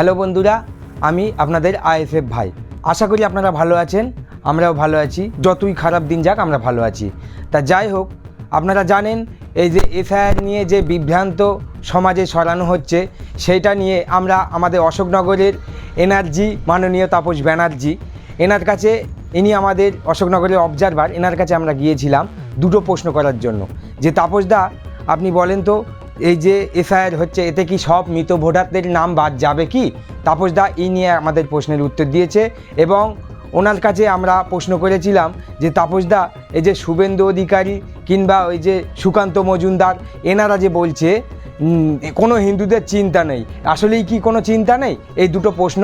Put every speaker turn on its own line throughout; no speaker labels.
Hello বন্ধুরা, আমি আপনাদের আইএফএফ ভাই। আশা করি আপনারা ভালো আছেন, আমরাও ভালো আছি, যতই খারাপ দিন যাক আমরা ভালো আছি। তা যাই হোক, আপনারা জানেন, এই যে এফআইআর নিয়ে যে বিভ্রান্ত সমাজে সরানো হচ্ছে, সেইটা নিয়ে আমরা আমাদের অশোকনগরের এনার্জি মাননীয় তাপস ব্যানার্জি, এনার কাছে, ইনি আমাদের অশোকনগরের অবজারভার এনার কাছে আমরা গিয়েছিলাম দুটো প্রশ্ন করার জন্য। যে তাপসদা আপনি বলেন তো এই যে এফআইআর হচ্ছে, এতে কি সব মৃত ভোটারদের নাম বাদ যাবে কি? তাপস দা, এই নিয়ে আমাদের প্রশ্নের উত্তর দিয়েছে এবং ওনার কাছে আমরা প্রশ্ন করেছিলাম যে তাপসদা এই যে শুভেন্দু অধিকারী কিংবা ওই যে সুকান্ত মজুমদার, এনারা যে বলছে কোনো হিন্দুদের চিন্তা নেই। আসলেই কি কোনো চিন্তা নেই? এই দুটো প্রশ্ন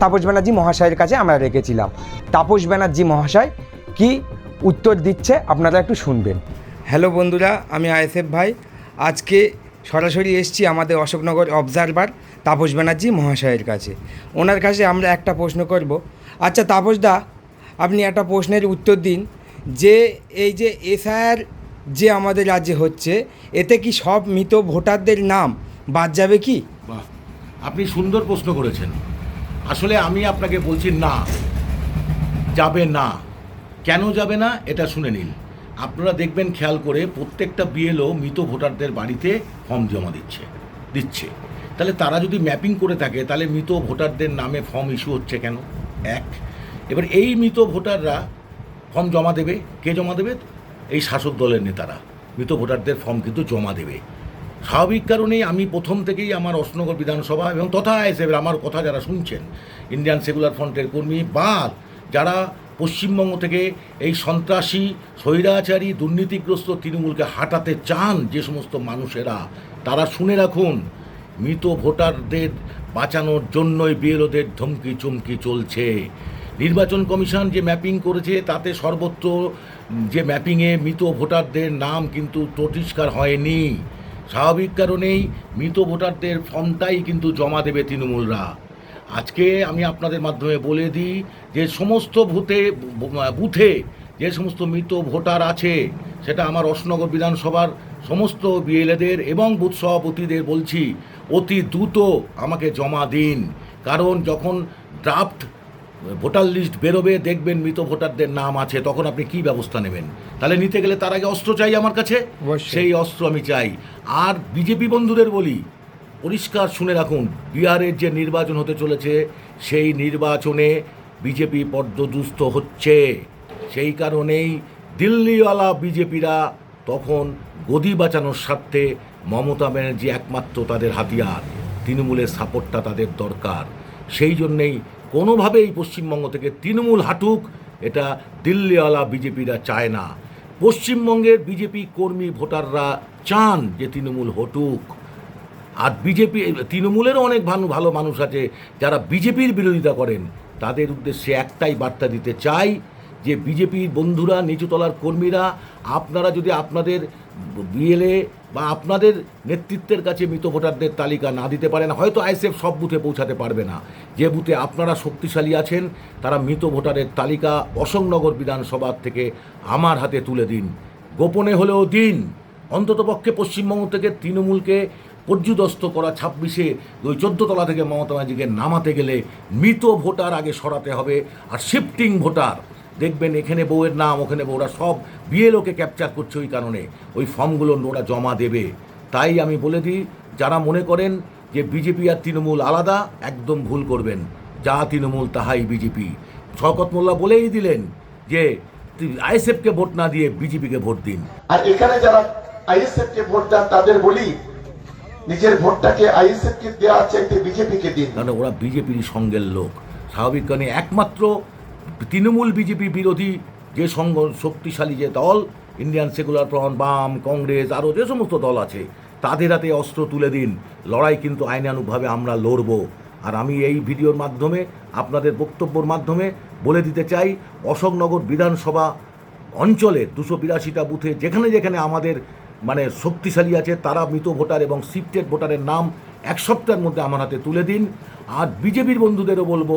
তাপস ব্যানার্জি মহাশয়ের কাছে আমরা রেখেছিলাম। তাপস ব্যানার্জি মহাশয় কি উত্তর দিচ্ছে, আপনারা একটু শুনবেন। হ্যালো বন্ধুরা, আমি আইএসএফ ভাই। আজকে সরাসরি এসছি আমাদের অশোকনগর অবজারভার তাপস ব্যানার্জি মহাশয়ের কাছে। ওনার কাছে আমরা একটা প্রশ্ন করব। আচ্ছা তাপসদা আপনি একটা প্রশ্নের উত্তর দিন যে এই যে এসআইআর যে আমাদের রাজ্যে হচ্ছে, এতে কি সব মৃত ভোটারদের নাম বাদ যাবে কি?
আপনি সুন্দর প্রশ্ন করেছেন। আসলে আমি আপনাকে বলছি না, যাবে না। কেন যাবে না, এটা শুনে নিন। আপনারা দেখবেন খেয়াল করে প্রত্যেকটা বিএলও মৃত ভোটারদের বাড়িতে ফর্ম জমা দিচ্ছে দিচ্ছে। তাহলে তারা যদি ম্যাপিং করে থাকে, তাহলে মৃত ভোটারদের নামে ফর্ম ইস্যু হচ্ছে কেন? এক, এবার এই মৃত ভোটাররা ফর্ম জমা দেবে? কে জমা দেবে? এই শাসক দলের নেতারা। মৃত ভোটারদের ফর্ম কিন্তু জমা দেবে। স্বাভাবিক কারণেই আমি প্রথম থেকেই আমার অশনগর বিধানসভা এবং তথা হিসেবে আমার কথা যারা শুনছেন, ইন্ডিয়ান সেকুলার ফ্রন্টের কর্মী বা যারা পশ্চিমবঙ্গ থেকে এই সন্ত্রাসী, স্বৈরাচারী, দুর্নীতিগ্রস্ত তৃণমূলকে হাঁটাতে চান যে সমস্ত মানুষেরা, তারা শুনে রাখুন, মৃত ভোটারদের বাঁচানোর জন্যই বিএলওদের ধমকি চমকি চলছে। নির্বাচন কমিশন যে ম্যাপিং করেছে, তাতে সর্বত্র যে ম্যাপিংয়ে মৃত ভোটারদের নাম কিন্তু পরিষ্কার হয়নি। স্বাভাবিক কারণেই মৃত ভোটারদের ফর্মটাই কিন্তু জমা দেবে তৃণমূলরা। আজকে আমি আপনাদের মাধ্যমে বলে দিই যে সমস্ত ভূতে বুথে যে সমস্ত মৃত ভোটার আছে সেটা আমার অশনগর বিধানসভার সমস্ত বিএলএদের এবং বুথ সভাপতিদের বলছি অতি দ্রুত আমাকে জমা দিন। কারণ যখন ড্রাফট ভোটার লিস্ট বেরোবে দেখবেন মৃত ভোটারদের নাম আছে তখন আপনি কি ব্যবস্থা নেবেন? তাহলে নিতে গেলে তার আগে অস্ত্র চাই আমার কাছে? সেই অস্ত্র আমি চাই। আর বিজেপি বন্ধুদের বলি পরিষ্কার শুনে রাখুন, বিহারের যে নির্বাচন হতে চলেছে, সেই নির্বাচনে বিজেপি পর্যদুস্ত হচ্ছে। সেই কারণেই দিল্লিওয়ালা বিজেপিরা তখন গদি বাঁচানোর স্বার্থে মমতা ব্যানার্জি একমাত্র তাদের হাতিয়ার। তৃণমূলের সাপোর্টটা তাদের দরকার। সেই জন্যেই কোনোভাবেই পশ্চিমবঙ্গ থেকে তৃণমূল হাঁটুক, এটা দিল্লিওয়ালা বিজেপিরা চায় না। পশ্চিমবঙ্গের বিজেপি কর্মী ভোটাররা চান যে তৃণমূল হটুক। আর বিজেপি, তৃণমূলেরও অনেক ভালো ভালো মানুষ আছে যারা বিজেপির বিরোধিতা করেন। তাদের উদ্দেশ্যে একটাই বার্তা দিতে চাই যে বিজেপির বন্ধুরা, নিচুতলার কর্মীরা, আপনারা যদি আপনাদের বিএলএ বা আপনাদের নেতৃত্বের কাছে মৃত ভোটারদের তালিকা না দিতে পারেন, হয়তো আইসিএফ সব বুথে পৌঁছাতে পারবে না। যে বুথে আপনারা শক্তিশালী আছেন, তারা মৃত ভোটারের তালিকা অশোকনগর বিধানসভার থেকে আমার হাতে তুলে দিন। গোপনে হলেও দিন। অন্ততপক্ষে পশ্চিমবঙ্গ থেকে তৃণমূলকে পর্যুদস্ত করা ছাব্বিশে ওই চোদ্দতলা থেকে মমতা ব্যানার্জিকে নামাতে গেলে মৃত ভোটার আগে সরাতে হবে আর শিফটিং ভোটার। দেখবেন এখানে বউয়ের নাম, ওখানে বউরা সব বিএলওকে ক্যাপচার করছে ওই কারণে। ওই ফর্মগুলো ওরা জমা দেবে। তাই আমি বলে দিই, যারা মনে করেন যে বিজেপি আর তৃণমূল আলাদা, একদম ভুল করবেন। যা তৃণমূল, তাহাই বিজেপি। শওকত মোল্লা বলেই দিলেন যে আইএসএফকে ভোট না দিয়ে বিজেপিকে ভোট দিন।
আর এখানে যারা আইএসএফ কে ভোট দেন, তাদের বলি নিজের ভোটটাকে আইএসএফ কে দেওয়া চাইতে বিজেপি কে দিন।
কারণ ওরা বিজেপির সঙ্গের লোক। স্বাভাবিক কারণে একমাত্র তৃণমূল বিজেপি বিরোধী যে সঙ্গ, শক্তিশালী যে দল ইন্ডিয়ান সেকুলার ফ্রন্ট বাম, কংগ্রেস আরও যে সমস্ত দল আছে, তাদের হাতে অস্ত্র তুলে দিন। লড়াই কিন্তু আইনানুগভাবে আমরা লড়ব। আর আমি এই ভিডিওর মাধ্যমে, আপনাদের বক্তব্যর মাধ্যমে বলে দিতে চাই, অশোকনগর বিধানসভা অঞ্চলের দুশো বিরাশিটা বুথে, যেখানে যেখানে আমাদের মানে শক্তিশালী আছে, তারা মৃত ভোটার এবং শিফটেড ভোটারের নাম এক সপ্তাহের মধ্যে আমার হাতে তুলে দিন। আর বিজেপির বন্ধুদেরও বলব,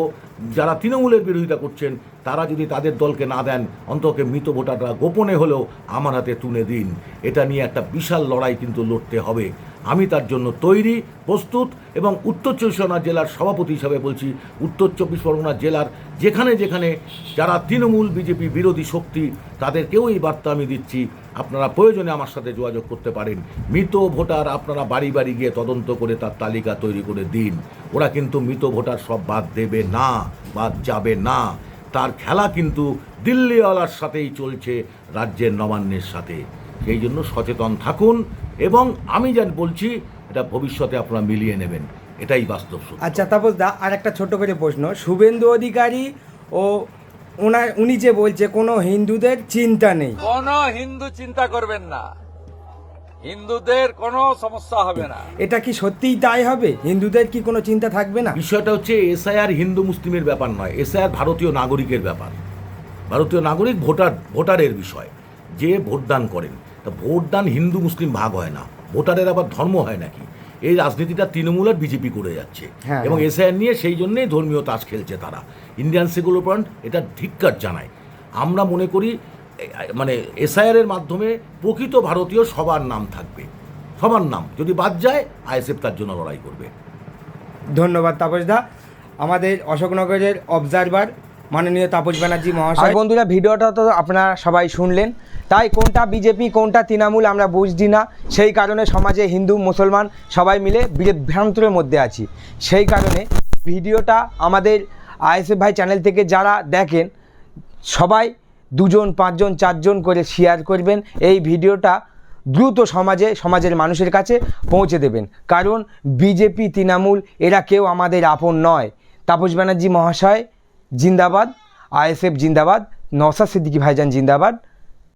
যারা তৃণমূলের বিরোধিতা করছেন, তারা যদি তাদের দলকে না দেন অন্তকে মৃত ভোটাররা গোপনে হলেও আমার হাতে তুলে দিন। এটা নিয়ে একটা বিশাল লড়াই কিন্তু লড়তে হবে। আমি তার জন্য তৈরি, প্রস্তুত এবং উত্তর চব্বিশ পরগনা জেলার সভাপতি হিসাবে বলছি, উত্তর চব্বিশ পরগনা জেলার যেখানে যেখানে যারা তৃণমূল, বিজেপি বিরোধী শক্তি, তাদেরকেও এই বার্তা আমি দিচ্ছি আপনারা প্রয়োজনে আমার সাথে যোগাযোগ করতে পারেন। মৃত ভোটার আপনারা বাড়ি বাড়ি গিয়ে তদন্ত করে তার তালিকা তৈরি করে দিন। ওরা কিন্তু মৃত ভোটার সব বাদ দেবে না, বাদ যাবে না। তার খেলা কিন্তু দিল্লিওয়ালার সাথেই চলছে, রাজ্যের নবান্নের সাথে। সেই জন্য সচেতন থাকুন এবং আমি যা বলছি, এটা ভবিষ্যতে আপনারা মিলিয়ে নেবেন। এটাই বাস্তব
আচ্ছা তাপস দা আর একটা ছোট্ট করে প্রশ্ন। শুভেন্দু অধিকারী ও ওনার উনি যে বলছে কোনো হিন্দুদের চিন্তা নেই।
কোনো হিন্দু চিন্তা করবেন না। হিন্দুদের কোনো সমস্যা হবে না।
এটা কি সত্যিই তাই হবে? হিন্দুদের কি কোনো চিন্তা থাকবে না?
বিষয়টা হচ্ছে এসআইআর হিন্দু মুসলিমের ব্যাপার নয় এসআইআর ভারতীয় নাগরিকের ব্যাপার। ভারতীয় নাগরিক ভোটার ভোটারের বিষয় যে ভোটদান করেন। তা ভোটদান হিন্দু মুসলিম ভাগ হয় না। ভোটারের আবার ধর্ম হয় নাকি? এই রাজনীতিটা তৃণমূল আর বিজেপি করে যাচ্ছে।
হ্যাঁ,
এবং
হ্যাঁ।
এসআইআর নিয়ে সেই জন্যেই ধর্মীয় তাস খেলছে তারা। ইন্ডিয়ান সেকুলার ফ্রন্ট এটা ধিক্কার জানায়। আমরা মনে করি মানে এসআইআর এর মাধ্যমে প্রকৃত ভারতীয় সবার নাম থাকবে। সবার নাম। যদি বাদ যায় আইএসএফ তার জন্য লড়াই করবে।
ধন্যবাদ তাপস দা। আমাদের অশোকনগরের অবজারভার মাননীয় তাপস ব্যানার্জি মহাশয়। বন্ধুরা, ভিডিওটা তো আপনারা সবাই শুনলেন। তাই কোনটা বিজেপি, কোনটা তৃণমূল আমরা বুঝছি না। সেই কারণে সমাজে হিন্দু, মুসলমান সবাই মিলে বিভ্রান্তরের মধ্যে আছি। সেই কারণে ভিডিওটা আমাদের আইএসএফ ভাই চ্যানেল থেকে যারা দেখেন, সবাই দুজন, পাঁচজন, চারজন করে শেয়ার করবেন। এই ভিডিওটা দ্রুত সমাজে, সমাজের মানুষের কাছে পৌঁছে দেবেন। কারণ বিজেপি, তৃণমূল, এরা কেউ আমাদের আপন নয়। তাপস ব্যানার্জি মহাশয় জিন্দাবাদ আইএসএফ জিন্দাবাদ নওসাদ সিদ্দিকী ভাইজান জিন্দাবাদ।